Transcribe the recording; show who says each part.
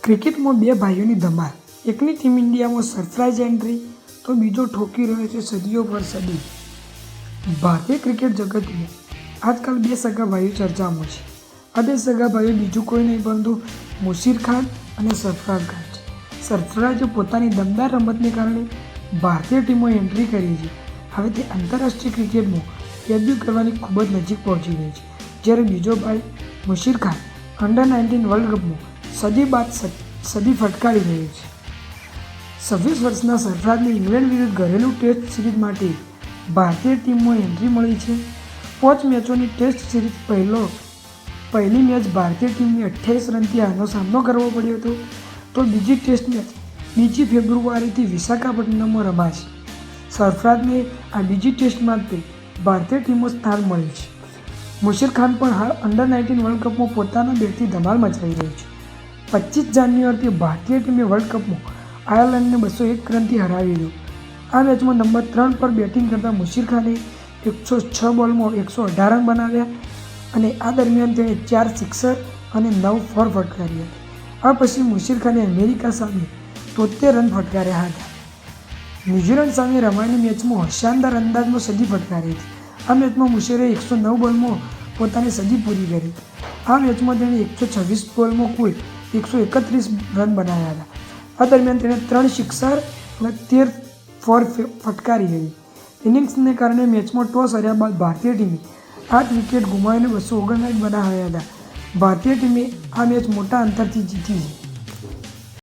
Speaker 1: ક્રિકેટમાં બે ભાઈઓની ધમાલ. એકની ટીમ ઇન્ડિયામાં સરપ્રાઇઝ એન્ટ્રી, તો બીજો ઠોકી રહ્યો છે સદીઓ પર સદી. ભારતીય ક્રિકેટ જગતમાં આજકાલ બે સગા ભાઈઓ ચર્ચામાં છે. આ બે સગા ભાઈઓ બીજું કોઈ નહીં, પરંતુ મુશીર ખાન અને સરફરાજ ખાન છે. સરફરાજે પોતાની દમદાર રમતને કારણે ભારતીય ટીમો એન્ટ્રી કરી છે. હવે તે આંતરરાષ્ટ્રીય ક્રિકેટમાં ડેબ્યુ કરવાની ખૂબ જ નજીક પહોંચી ગઈ છે. જ્યારે બીજો ભાઈ Musheer Khan under nineteen world કપમાં સદી બાદ સદી ફટકારી રહ્યો છે. છવ્વીસ વર્ષના સરફરાજની ઇંગ્લેન્ડ વિરુદ્ધ ઘરેલું ટેસ્ટ સિરીઝ માટે ભારતીય ટીમમાં એન્ટ્રી મળી છે. પાંચ મેચોની ટેસ્ટ સિરીઝ પહેલો, પહેલી મેચ ભારતીય ટીમને અઠ્યાવીસ રનથી આનો સામનો કરવો પડ્યો હતો. તો બીજી ટેસ્ટ મેચ બીજી ફેબ્રુઆરીથી વિશાખાપટ્ટનમમાં રમાશે. સરફરાજને આ બીજી ટેસ્ટ માટે ભારતીય ટીમમાં સ્થાન મળ્યું છે. મુશીર ખાન પણ હાલ અંડર નાઇન્ટીન વર્લ્ડ કપમાં પોતાના બેટથી ધમાલ મચાવી રહ્યો છે. પચીસ જાન્યુઆરીથી ભારતીય ટીમે વર્લ્ડ કપમાં આયર્લેન્ડને બસો એક રનથી હરાવી દીધું. આ મેચમાં નંબર ત્રણ પર બેટિંગ કરતા મુશીર ખાને એકસો છ બોલમાં એકસો અઢાર રન બનાવ્યા અને આ દરમિયાન તેણે ચાર સિક્સર અને નવ ફોર ફટકારી આ પછી મુશીર ખાને અમેરિકા સામે તોતેર રન ફટકાર્યા હતા. ન્યૂઝીલેન્ડ સામે રમાયેલી મેચમાં શાનદાર અંદાજમાં સદી ફટકારી હતી. આ મેચમાં મુશેરે એકસો નવ બોલમાં પોતાની સદી પૂરી કરી. આ મેચમાં તેણે એકસો છવ્વીસ બોલમાં કુલ એકસો એકત્રીસ રન બનાવ્યા હતા. આ દરમિયાન તેણે ત્રણ સિક્સર અને તેર ફોર ફટકારી હતી. ઇનિંગ્સને કારણે મેચમાં ટોસ હાર્યા બાદ ભારતીય ટીમે આઠ વિકેટ ગુમાવીને બસો ઓગણસાઠ બનાવ્યા હતા. ભારતીય ટીમે આ મેચ મોટા અંતરથી જીતી છે.